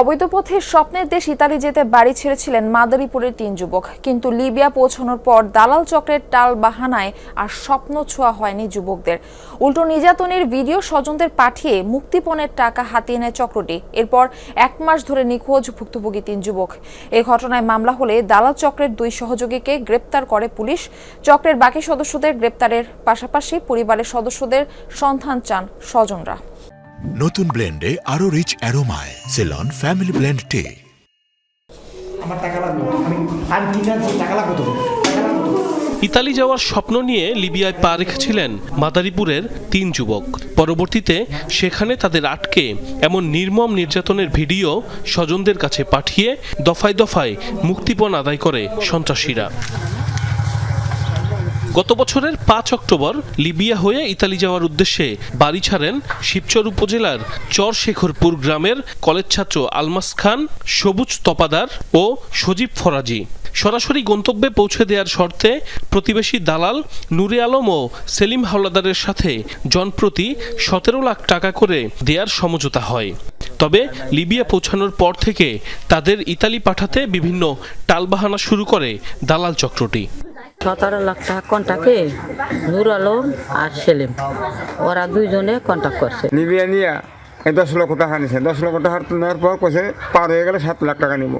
অবৈধ পথে স্বপ্নের দেশ ইতালি যেতে বাড়ি ছেড়েছিলেন মাদারীপুরের তিন যুবক। কিন্তু লিবিয়া পৌঁছানোর পর দালাল চক্রের টাল বাহানায় আর স্বপ্ন ছোঁয়া হয়নি যুবকদের। উল্টো নির্যাতনের ভিডিও স্বজনদের পাঠিয়ে মুক্তিপণের টাকা হাতিয়ে নেয় চক্রটি। এরপর এক মাস ধরে নিখোঁজ ভুক্তভোগী তিন যুবক। এ ঘটনায় মামলা হলে দালাল চক্রের দুই সহযোগীকে গ্রেপ্তার করে পুলিশ। চক্রের বাকি সদস্যদের গ্রেপ্তারের পাশাপাশি পরিবারের সদস্যদের সন্ধান চান স্বজনরা। নতুন ব্লেন্ডে আরও রিচ অ্যারোমায় সেলন ফ্যামিলি ব্লেন্ড টে আমার টাকা লাগবে। আমি টাকা লাগবে তো? ইতালি যাওয়ার স্বপ্ন নিয়ে লিবিয়ায় পা রেখেছিলেন মাদারীপুরের তিন যুবক। পরবর্তীতে সেখানে তাদের আটকে এমন নির্মম নির্যাতনের ভিডিও স্বজনদের কাছে পাঠিয়ে দফায় দফায় মুক্তিপণ আদায় করে সন্ত্রাসীরা। গত বছরের পাঁচ অক্টোবর লিবিয়া হয়ে ইতালি যাওয়ার উদ্দেশ্যে বাড়ি ছাড়েন শিবচর উপজেলার চরশেখরপুর গ্রামের কলেজ ছাত্র আলমাস খান, সবুজ তপাদার ও সজীব ফরাজি। সরাসরি গন্তব্যে পৌঁছে দেওয়ার শর্তে প্রতিবেশী দালাল নুরে আলম ও সেলিম হাওলাদারের সাথে জনপ্রতি সতেরো লাখ টাকা করে দেয়ার সমঝোতা হয়। তবে লিবিয়া পৌঁছানোর পর থেকে তাদের ইতালি পাঠাতে বিভিন্ন টালবাহানা শুরু করে দালাল চক্রটি। সতেরো লাখ টাকা কন্টাক্টে নূর আলম আর সেলিম। ওরা দুইজনে কন্ট্যাক্ট করছে। নিবিয়া নিয়া এই দশ লক্ষ টাকা নিছে। দশ লক্ষ টাকা নেওয়ার পর কছে পার হয়ে গেলে সাত লাখ টাকা নিব।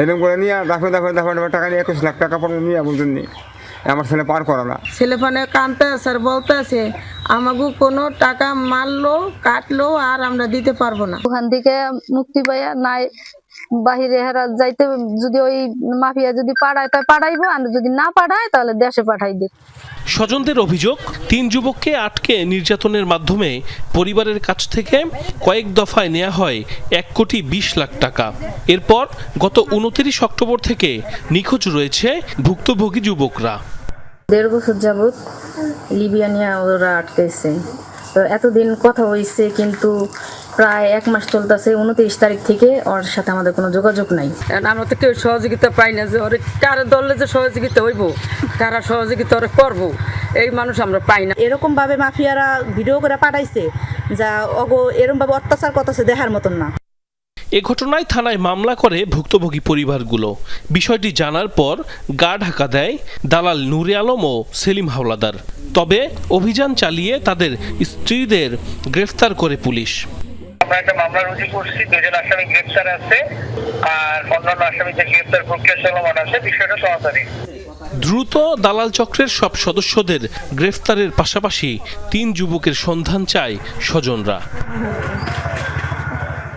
এরকম করে নিয়ে দেখো দেখো দেখো দাফে টাকা নিয়ে একুশ লাখ টাকা পর নিয়ে বলতেন নি। আমার ছেলে পার করা না। ছেলে ফোনে কানতে স্যার বলতেছে আমাকে কোনো টাকা মারলো কাটলো আর আমরা দিতে পারব না। ওখান থেকে মুক্তি পাইয়া নাই বাহিরে হেরা যাইতে যদি ওই মাফিয়া যদি পাড়ায় তাই পাঠাইবো আর যদি না পাঠায় তাহলে দেশে পাঠাই দিবে স্বজনদের অভিযোগ তিন যুবককে আটকে নির্যাতনের মাধ্যমে পরিবারের কাছ থেকে কয়েক দফায় নেওয়া হয় এক কোটি বিশ লাখ টাকা। এরপর গত উনতিরিশ অক্টোবর থেকে নিখোঁজ রয়েছে ভুক্তভোগী যুবকরা। দেড় বছর যাবৎ লিবিয়া নিয়ে ওরা আটকেছে তো এতদিন কথা হয়েছে কিন্তু প্রায় এক মাস চলতেছে উনত্রিশ তারিখ থেকে ওর সাথে আমাদের কোনো যোগাযোগ নাই। কারণ আমরা তো কেউ সহযোগিতা পাই না যে ওরে কারে দলে যে সহযোগিতা হইব কারা সহযোগিতা ওরা করব এই মানুষ আমরা পাই না। এরকমভাবে মাফিয়ারা ভিডিও করে পাঠাইছে যা অগো এরকম ভাবে অত্যাচার করতেছে দেখার মতন না। এ ঘটনায় থানায় মামলা করে ভুক্তভোগী পরিবারগুলো। বিষয়টি জানার পর গা ঢাকা দেয় দালাল নুরে আলম ও সেলিম হাওলাদার। তবে অভিযান চালিয়ে তাদের স্ত্রীদের গ্রেফতার করে পুলিশ। আমরা একটা মামলা রুজু করছি দুজন আসামি গ্রেপ্তার আছে আর অন্যান্য আসামিদের গ্রেপ্তার প্রক্রিয়া চলমান আছে বিষয়টা তাড়াতাড়ি দ্রুত দালাল চক্রের সব সদস্যদের গ্রেফতারের পাশাপাশি তিন যুবকের সন্ধান চায় স্বজনরা।